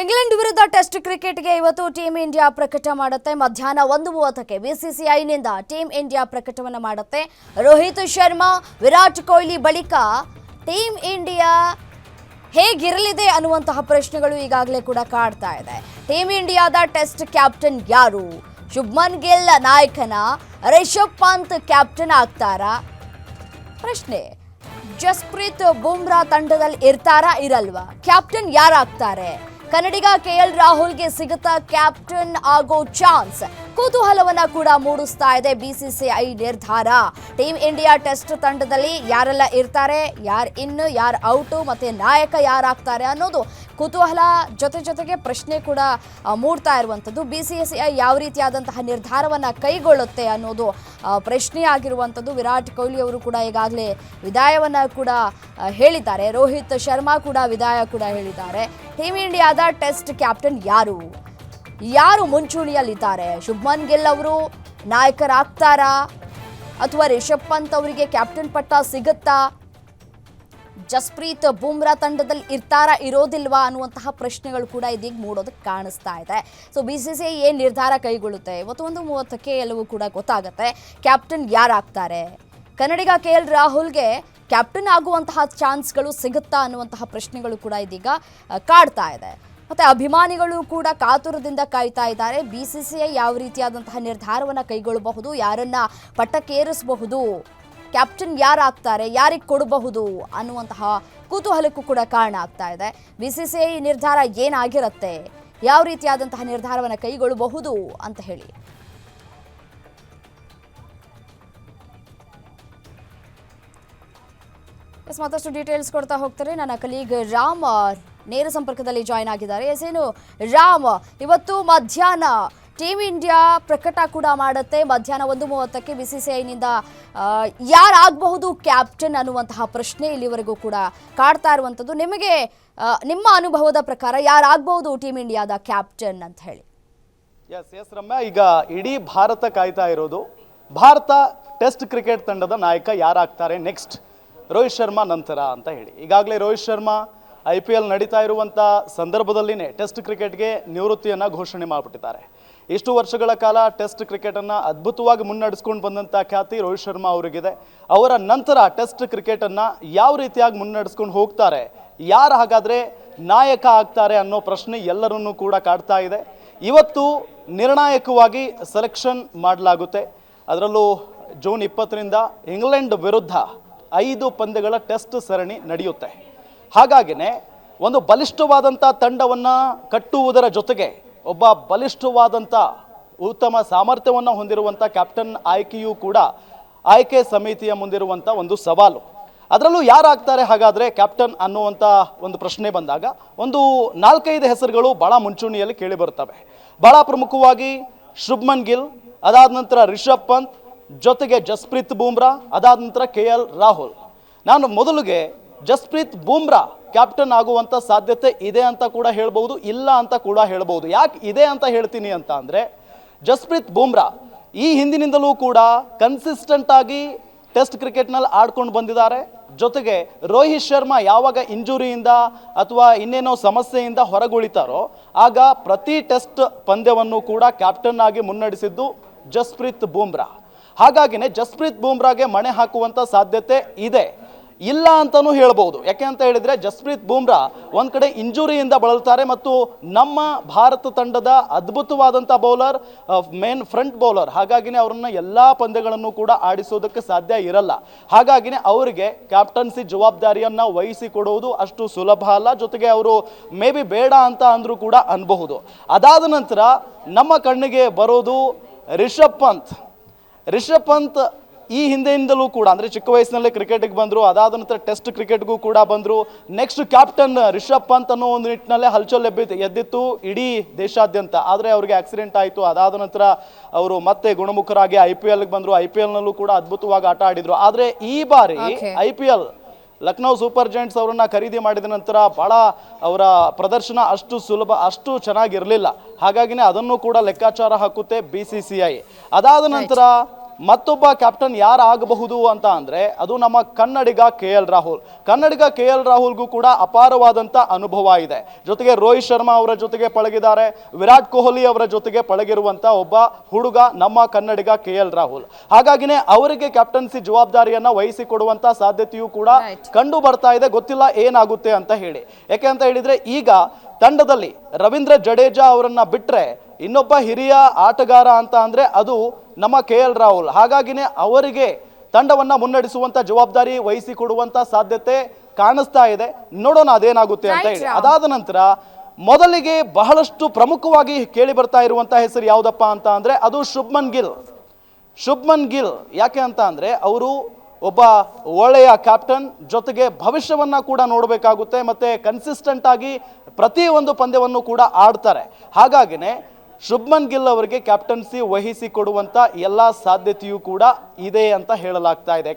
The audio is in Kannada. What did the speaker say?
ಇಂಗ್ಲೆಂಡ್ ವಿರುದ್ಧ ಟೆಸ್ಟ್ ಕ್ರಿಕೆಟ್ಗೆ ಇವತ್ತು ಟೀಮ್ ಇಂಡಿಯಾ ಪ್ರಕಟ ಮಾಡುತ್ತೆ. ಮಧ್ಯಾಹ್ನ ಒಂದು ಮೂವತ್ತಕ್ಕೆ ಬಿಸಿಸಿಐನಿಂದ ಟೀಮ್ ಇಂಡಿಯಾ ಪ್ರಕಟವನ್ನು ಮಾಡುತ್ತೆ. ರೋಹಿತ್ ಶರ್ಮಾ, ವಿರಾಟ್ ಕೊಹ್ಲಿ ಬಳಿಕ ಟೀಮ್ ಇಂಡಿಯಾ ಹೇಗಿರಲಿದೆ ಅನ್ನುವಂತಹ ಪ್ರಶ್ನೆಗಳು ಈಗಾಗಲೇ ಕೂಡ ಕಾಡ್ತಾ ಇದೆ. ಟೀಮ್ ಇಂಡಿಯಾದ ಟೆಸ್ಟ್ ಕ್ಯಾಪ್ಟನ್ ಯಾರು? ಶುಭ್ಮನ್ ಗಿಲ್ ನಾಯಕನ, ರಿಷಬ್ ಪಂತ್ ಕ್ಯಾಪ್ಟನ್ ಆಗ್ತಾರಾ? ಪ್ರಶ್ನೆ, ಜಸ್ಪ್ರೀತ್ ಬುಮ್ರಾ ತಂಡದಲ್ಲಿ ಇರ್ತಾರಾ? ಇರಲ್ವಾ? ಕ್ಯಾಪ್ಟನ್ ಯಾರಾಗ್ತಾರೆ? ಕನ್ನಡಿಗ ಕೆ ಎಲ್ ರಾಹುಲ್ಗೆ ಸಿಗುತ್ತಾ ಕ್ಯಾಪ್ಟನ್ ಆಗೋ ಚಾನ್ಸ್. ಕುತೂಹಲವನ್ನ ಕೂಡ ಮೂಡಿಸ್ತಾ ಇದೆ ಬಿಸಿಸಿಐ ನಿರ್ಧಾರ. ಟೀಮ್ ಇಂಡಿಯಾ ಟೆಸ್ಟ್ ತಂಡದಲ್ಲಿ ಯಾರೆಲ್ಲ ಇರ್ತಾರೆ, ಯಾರು ಇನ್ನು, ಯಾರು ಔಟು, ಮತ್ತೆ ನಾಯಕ ಯಾರಾಗ್ತಾರೆ ಅನ್ನೋದು ಕುತೂಹಲ ಜೊತೆ ಜೊತೆಗೆ ಪ್ರಶ್ನೆ ಕೂಡ ಮೂಡ್ತಾ ಇರುವಂಥದ್ದು. ಬಿ ಸಿ ಎಸ್ ಐ ಯಾವ ರೀತಿಯಾದಂತಹ ನಿರ್ಧಾರವನ್ನು ಕೈಗೊಳ್ಳುತ್ತೆ ಅನ್ನೋದು ಪ್ರಶ್ನೆಯಾಗಿರುವಂಥದ್ದು ವಿರಾಟ್ ಕೊಹ್ಲಿ ಅವರು ಕೂಡ ಈಗಾಗಲೇ ವಿದಾಯವನ್ನು ಕೂಡ ಹೇಳಿದ್ದಾರೆ. ರೋಹಿತ್ ಶರ್ಮಾ ಕೂಡ ವಿದಾಯ ಕೂಡ ಹೇಳಿದ್ದಾರೆ. ಟೀಮ್ ಇಂಡಿಯಾದ ಟೆಸ್ಟ್ ಕ್ಯಾಪ್ಟನ್ ಯಾರು? ಯಾರು ಮುಂಚೂಣಿಯಲ್ಲಿದ್ದಾರೆ? ಶುಭ್ಮನ್ ಗಿಲ್ ಅವರು ನಾಯಕರಾಗ್ತಾರಾ? ಅಥವಾ ರಿಷಬ್ ಪಂತ್ ಅವರಿಗೆ ಕ್ಯಾಪ್ಟನ್ ಪಟ್ಟ ಸಿಗುತ್ತಾ? ಜಸ್ಪ್ರೀತ್ ಬುಮ್ರಾ ತಂಡದಲ್ಲಿ ಇರ್ತಾರಾ, ಇರೋದಿಲ್ವಾ ಅನ್ನುವಂತಹ ಪ್ರಶ್ನೆಗಳು ಕೂಡ ಇದೀಗ ಮೂಡೋದಕ್ಕೆ ಕಾಣಿಸ್ತಾ ಇದೆ. So B C C I ಏನು ನಿರ್ಧಾರ ಕೈಗೊಳ್ಳುತ್ತೆ? ಇವತ್ತು ಒಂದು ಮೂವತ್ತಕ್ಕೆ ಎಲ್ಲವೂ ಕೂಡ ಗೊತ್ತಾಗುತ್ತೆ. ಕ್ಯಾಪ್ಟನ್ ಯಾರಾಗ್ತಾರೆ? ಕನ್ನಡಿಗ ಕೆ ಎಲ್ ರಾಹುಲ್ಗೆ ಕ್ಯಾಪ್ಟನ್ ಆಗುವಂತಹ ಚಾನ್ಸ್ಗಳು ಸಿಗುತ್ತಾ ಅನ್ನುವಂತಹ ಪ್ರಶ್ನೆಗಳು ಕೂಡ ಇದೀಗ ಕಾಡ್ತಾ ಇದೆ. ಮತ್ತೆ ಅಭಿಮಾನಿಗಳು ಕೂಡ ಕಾತುರದಿಂದ ಕಾಯ್ತಾ ಇದ್ದಾರೆ. ಬಿ ಸಿ ಸಿ ಐ ಯಾವ ರೀತಿಯಾದಂತಹ ನಿರ್ಧಾರವನ್ನು ಕೈಗೊಳ್ಳಬಹುದು? ಯಾರನ್ನ ಪಟ್ಟಕ್ಕೇರಿಸಬಹುದು ಕ್ಯಾಪ್ಟನ್ ಯಾರಾಗ್ತಾರೆ? ಯಾರಿಗೆ ಕೊಡಬಹುದು? ಅನ್ನುವಂತಹ ಕುತೂಹಲಕ್ಕೂ ಕೂಡ ಕಾರಣ ಆಗ್ತಾ ಇದೆ. ಬಿ ಸಿ ಸಿ ಐ ನಿರ್ಧಾರ ಏನಾಗಿರುತ್ತೆ? ಯಾವ ರೀತಿಯಾದಂತಹ ನಿರ್ಧಾರವನ್ನು ಕೈಗೊಳ್ಳಬಹುದು ಅಂತ ಹೇಳಿ. ಎಸ್, ಮತ್ತಷ್ಟು ಡೀಟೇಲ್ಸ್ ಕೊಡ್ತಾ ಹೋಗ್ತಾರೆ. ನನ್ನ ಕಲೀಗ್ ರಾಮ್ ನೇರ ಸಂಪರ್ಕದಲ್ಲಿ ಜಾಯ್ನ್ ಆಗಿದ್ದಾರೆ. ಎಸ್, ಏನು? ರಾಮ್, ಇವತ್ತು ಮಧ್ಯಾಹ್ನ ಟೀಮ್ ಇಂಡಿಯಾ ಪ್ರಕಟ ಕೂಡ ಮಾಡುತ್ತೆ. ಮಧ್ಯಾಹ್ನ ಒಂದು ಮೂವತ್ತಕ್ಕೆ ಬಿ ಸಿ ಸಿ ಐನಿಂದ ಯಾರಾಗಬಹುದು ಕ್ಯಾಪ್ಟನ್ ಅನ್ನುವಂತಹ ಪ್ರಶ್ನೆ ಇಲ್ಲಿವರೆಗೂ ಕೂಡ ಕಾಡ್ತಾ ಇರುವಂಥದ್ದು. ನಿಮಗೆ ನಿಮ್ಮ ಅನುಭವದ ಪ್ರಕಾರ ಯಾರಾಗಬಹುದು ಟೀಮ್ ಇಂಡಿಯಾದ ಕ್ಯಾಪ್ಟನ್ ಅಂತ ಹೇಳಿ? ಎಸ್ ಎಸ್ ರಮ್ಯಾ, ಈಗ ಇಡೀ ಭಾರತ ಕಾಯ್ತಾ ಇರೋದು. ಭಾರತ ಟೆಸ್ಟ್ ಕ್ರಿಕೆಟ್ ತಂಡದ ನಾಯಕ ಯಾರಾಗ್ತಾರೆ? ನೆಕ್ಸ್ಟ್ ರೋಹಿತ್ ಶರ್ಮಾ ನಂತರ ಅಂತ ಹೇಳಿ. ಈಗಾಗಲೇ Rohit Sharma I P L ನಡೀತಾ ಇರುವಂಥ ಸಂದರ್ಭದಲ್ಲಿನೇ ಟೆಸ್ಟ್ ಕ್ರಿಕೆಟ್ಗೆ ನಿವೃತ್ತಿಯನ್ನು ಘೋಷಣೆ ಮಾಡಿಬಿಟ್ಟಿದ್ದಾರೆ. ಇಷ್ಟು ವರ್ಷಗಳ ಕಾಲ ಟೆಸ್ಟ್ ಕ್ರಿಕೆಟನ್ನು ಅದ್ಭುತವಾಗಿ ಮುನ್ನಡೆಸ್ಕೊಂಡು ಬಂದಂಥ ಖ್ಯಾತಿ ರೋಹಿತ್ ಶರ್ಮಾ ಅವರಿಗಿದೆ. ಅವರ ನಂತರ ಟೆಸ್ಟ್ ಕ್ರಿಕೆಟನ್ನು ಯಾವ ರೀತಿಯಾಗಿ ಮುನ್ನಡೆಸ್ಕೊಂಡು ಹೋಗ್ತಾರೆ, ಯಾರು ಹಾಗಾದರೆ ನಾಯಕ ಆಗ್ತಾರೆ ಅನ್ನೋ ಪ್ರಶ್ನೆ ಎಲ್ಲರನ್ನೂ ಕೂಡ ಕಾಡ್ತಾ ಇದೆ. ಇವತ್ತು ನಿರ್ಣಾಯಕವಾಗಿ ಸೆಲೆಕ್ಷನ್ ಮಾಡಲಾಗುತ್ತೆ. ಅದರಲ್ಲೂ ಜೂನ್ ಇಪ್ಪತ್ತರಿಂದ ಇಂಗ್ಲೆಂಡ್ ವಿರುದ್ಧ ಐದು ಪಂದ್ಯಗಳ ಟೆಸ್ಟ್ ಸರಣಿ ನಡೆಯುತ್ತೆ. ಹಾಗಾಗಿನೇ ಒಂದು ಬಲಿಷ್ಠವಾದಂಥ ತಂಡವನ್ನು ಕಟ್ಟುವುದರ ಜೊತೆಗೆ ಒಬ್ಬ ಬಲಿಷ್ಠವಾದಂಥ ಉತ್ತಮ ಸಾಮರ್ಥ್ಯವನ್ನು ಹೊಂದಿರುವಂಥ ಕ್ಯಾಪ್ಟನ್ ಆಯ್ಕೆಯೂ ಕೂಡ ಆಯ್ಕೆ ಸಮಿತಿಯ ಮುಂದಿರುವಂಥ ಒಂದು ಸವಾಲು. ಅದರಲ್ಲೂ ಯಾರಾಗ್ತಾರೆ ಹಾಗಾದರೆ ಕ್ಯಾಪ್ಟನ್ ಅನ್ನುವಂಥ ಒಂದು ಪ್ರಶ್ನೆ ಬಂದಾಗ ಒಂದು ನಾಲ್ಕೈದು ಹೆಸರುಗಳು ಭಾಳ ಮುಂಚೂಣಿಯಲ್ಲಿ ಕೇಳಿ ಬರ್ತವೆ ಭಾಳ ಪ್ರಮುಖವಾಗಿ ಶುಭ್ಮನ್ ಗಿಲ್, ಅದಾದ ನಂತರ ರಿಷಬ್ ಪಂತ್ ಜೊತೆಗೆ ಜಸ್ಪ್ರೀತ್ ಬೂಮ್ರಾ, ಅದಾದ ನಂತರ ಕೆ ಎಲ್ ರಾಹುಲ್. ನಾನು ಮೊದಲಿಗೆ ಜಸ್ಪ್ರೀತ್ ಬೂಮ್ರಾ ಕ್ಯಾಪ್ಟನ್ ಆಗುವಂಥ ಸಾಧ್ಯತೆ ಇದೆ ಅಂತ ಕೂಡ ಹೇಳ್ಬೋದು ಇಲ್ಲ ಅಂತ ಕೂಡ ಹೇಳ್ಬೋದು ಯಾಕೆ ಇದೆ ಅಂತ ಹೇಳ್ತೀನಿ ಅಂತ ಅಂದರೆ, ಜಸ್ಪ್ರೀತ್ ಬೂಮ್ರಾ ಈ ಹಿಂದಿನಿಂದಲೂ ಕೂಡ ಕನ್ಸಿಸ್ಟೆಂಟ್ ಆಗಿ ಟೆಸ್ಟ್ ಕ್ರಿಕೆಟ್ನಲ್ಲಿ ಆಡ್ಕೊಂಡು ಬಂದಿದ್ದಾರೆ. ಜೊತೆಗೆ ರೋಹಿತ್ ಶರ್ಮಾ ಯಾವಾಗ ಇಂಜುರಿಯಿಂದ ಅಥವಾ ಇನ್ನೇನೋ ಸಮಸ್ಯೆಯಿಂದ ಹೊರಗುಳಿತಾರೋ, ಆಗ ಪ್ರತಿ ಟೆಸ್ಟ್ ಪಂದ್ಯವನ್ನು ಕೂಡ ಕ್ಯಾಪ್ಟನ್ ಆಗಿ ಮುನ್ನಡೆಸಿದ್ದು ಜಸ್ಪ್ರೀತ್ ಬೂಮ್ರಾ. ಹಾಗಾಗಿನೇ ಜಸ್ಪ್ರೀತ್ ಬೂಮ್ರಾಗೆ ಮಣೆ ಹಾಕುವಂಥ ಸಾಧ್ಯತೆ ಇದೆ. ಇಲ್ಲ ಅಂತಲೂ ಹೇಳ್ಬೋದು. ಯಾಕೆ ಅಂತ ಹೇಳಿದ್ರೆ ಜಸ್ಪ್ರೀತ್ ಬೂಮ್ರಾ ಒಂದು ಕಡೆ ಇಂಜುರಿಯಿಂದ ಬಳಲ್ತಾರೆ ಮತ್ತು ನಮ್ಮ ಭಾರತ ತಂಡದ ಅದ್ಭುತವಾದಂಥ ಬೌಲರ್ ಮೇನ್ ಫ್ರಂಟ್ ಬೌಲರ್. ಹಾಗಾಗಿನೇ ಅವರನ್ನ ಎಲ್ಲ ಪಂದ್ಯಗಳನ್ನು ಕೂಡ ಆಡಿಸೋದಕ್ಕೆ ಸಾಧ್ಯ ಇರಲ್ಲ. ಹಾಗಾಗಿನೇ ಅವರಿಗೆ ಕ್ಯಾಪ್ಟನ್ಸಿ ಜವಾಬ್ದಾರಿಯನ್ನು ವಹಿಸಿ ಕೊಡುವುದು ಅಷ್ಟು ಸುಲಭ ಅಲ್ಲ. ಜೊತೆಗೆ ಅವರು ಮೇ ಬಿ ಬೇಡ ಅಂತ ಅಂದರೂ ಕೂಡ ಅನ್ಬಹುದು. ಅದಾದ ನಂತರ ನಮ್ಮ ಕಣ್ಣಿಗೆ ಬರೋದು ರಿಷಬ್ ಪಂತ್. ರಿಷಬ್ ಪಂತ್ ಈ ಹಿಂದೆಯಿಂದಲೂ ಕೂಡ ಅಂದರೆ ಚಿಕ್ಕ ವಯಸ್ಸಿನಲ್ಲೇ ಕ್ರಿಕೆಟಿಗೆ ಬಂದರು ಅದಾದ ನಂತರ ಟೆಸ್ಟ್ ಕ್ರಿಕೆಟ್ಗೂ ಕೂಡ ಬಂದರು. ನೆಕ್ಸ್ಟ್ ಕ್ಯಾಪ್ಟನ್ ರಿಷಬ್ ಪಂತ್ ಅನ್ನೋ ಒಂದು ನಿಟ್ಟಿನಲ್ಲೇ ಹಲ್ಚಲ್ ಎಬ್ಬಿತ್ತು ಎದ್ದಿತ್ತು ಇಡೀ ದೇಶಾದ್ಯಂತ. ಆದರೆ ಅವರಿಗೆ ಆಕ್ಸಿಡೆಂಟ್ ಆಯಿತು. ಅದಾದ ನಂತರ ಅವರು ಮತ್ತೆ ಗುಣಮುಖರಾಗಿ ಐ ಪಿ ಎಲ್ಗೆ ಬಂದರು. ಐ ಪಿ ಎಲ್ನಲ್ಲೂ ಕೂಡ ಅದ್ಭುತವಾಗಿ ಆಟ ಆಡಿದರು. ಆದರೆ ಈ ಬಾರಿ. I P L Lucknow super giants ಅವರನ್ನು ಖರೀದಿ ಮಾಡಿದ ನಂತರ ಭಾಳ ಅವರ ಪ್ರದರ್ಶನ ಅಷ್ಟು ಸುಲಭ ಅಷ್ಟು ಚೆನ್ನಾಗಿರಲಿಲ್ಲ. ಹಾಗಾಗಿನೇ ಅದನ್ನು ಕೂಡ ಲೆಕ್ಕಾಚಾರ ಹಾಕುತ್ತೆ ಬಿ ಸಿ ಸಿ ಐ ಅದಾದ ನಂತರ ಮತ್ತೊಬ್ಬ ಕ್ಯಾಪ್ಟನ್ ಯಾರು ಆಗಬಹುದು ಅಂತ ಅಂದರೆ ಅದು ನಮ್ಮ ಕನ್ನಡಿಗ ಕೆ ಎಲ್ ರಾಹುಲ್. ಕನ್ನಡಿಗ ಕೆ ಎಲ್ ರಾಹುಲ್ಗೂ ಕೂಡ ಅಪಾರವಾದಂಥ ಅನುಭವ ಇದೆ. ಜೊತೆಗೆ ರೋಹಿತ್ ಶರ್ಮಾ ಅವರ ಜೊತೆಗೆ ಪಳಗಿದ್ದಾರೆ. ವಿರಾಟ್ ಕೊಹ್ಲಿ ಅವರ ಜೊತೆಗೆ ಪಳಗಿರುವಂಥ ಒಬ್ಬ ಹುಡುಗ ನಮ್ಮ ಕನ್ನಡಿಗ ಕೆ ಎಲ್ ರಾಹುಲ್. ಹಾಗಾಗಿನೇ ಅವರಿಗೆ ಕ್ಯಾಪ್ಟನ್ಸಿ ಜವಾಬ್ದಾರಿಯನ್ನು ವಹಿಸಿಕೊಡುವಂಥ ಸಾಧ್ಯತೆಯೂ ಕೂಡ ಕಂಡು ಬರ್ತಾ ಇದೆ. ಗೊತ್ತಿಲ್ಲ ಏನಾಗುತ್ತೆ ಅಂತ ಹೇಳಿ. ಯಾಕೆ ಅಂತ ಹೇಳಿದರೆ ಈಗ ತಂಡದಲ್ಲಿ ರವೀಂದ್ರ ಜಡೇಜಾ ಅವರನ್ನು ಬಿಟ್ರೆ ಇನ್ನೊಬ್ಬ ಹಿರಿಯ ಆಟಗಾರ ಅಂತ ಅಂದರೆ ಅದು ನಮ್ಮ ಕೆ ಎಲ್ ರಾಹುಲ್. ಹಾಗಾಗಿನೇ ಅವರಿಗೆ ತಂಡವನ್ನು ಮುನ್ನಡೆಸುವಂಥ ಜವಾಬ್ದಾರಿ ವಹಿಸಿಕೊಡುವಂಥ ಸಾಧ್ಯತೆ ಕಾಣಿಸ್ತಾ ಇದೆ. ನೋಡೋಣ ಅದೇನಾಗುತ್ತೆ ಅಂತ ಹೇಳಿ. ಅದಾದ ನಂತರ ಮೊದಲಿಗೆ ಬಹಳಷ್ಟು ಪ್ರಮುಖವಾಗಿ ಕೇಳಿ ಬರ್ತಾ ಇರುವಂಥ ಹೆಸರು ಯಾವುದಪ್ಪ ಅಂತ ಅಂದರೆ ಅದು ಶುಭ್ಮನ್ ಗಿಲ್. ಶುಭ್ಮನ್ ಗಿಲ್ ಯಾಕೆ ಅಂತ ಅಂದರೆ ಅವರು ಒಬ್ಬ ಒಳ್ಳೆಯ ಕ್ಯಾಪ್ಟನ್ ಜೊತೆಗೆ ಭವಿಷ್ಯವನ್ನು ಕೂಡ ನೋಡಬೇಕಾಗುತ್ತೆ ಮತ್ತು ಕನ್ಸಿಸ್ಟೆಂಟ್ ಆಗಿ ಪ್ರತಿ ಒಂದು ಪಂದ್ಯವನ್ನು ಕೂಡ ಆಡ್ತಾರೆ. ಹಾಗಾಗಿನೇ ಶುಭ್ಮನ್ ಗಿಲ್ ಅವರಿಗೆ ಕ್ಯಾಪ್ಟನ್ಸಿ ವಹಿಸಿ ಕೊಡುವಂತ ಎಲ್ಲಾ ಸಾಧ್ಯತೆಯೂ ಕೂಡ ಇದೆ ಅಂತ ಹೇಳಲಾಗ್ತಾ ಇದೆ.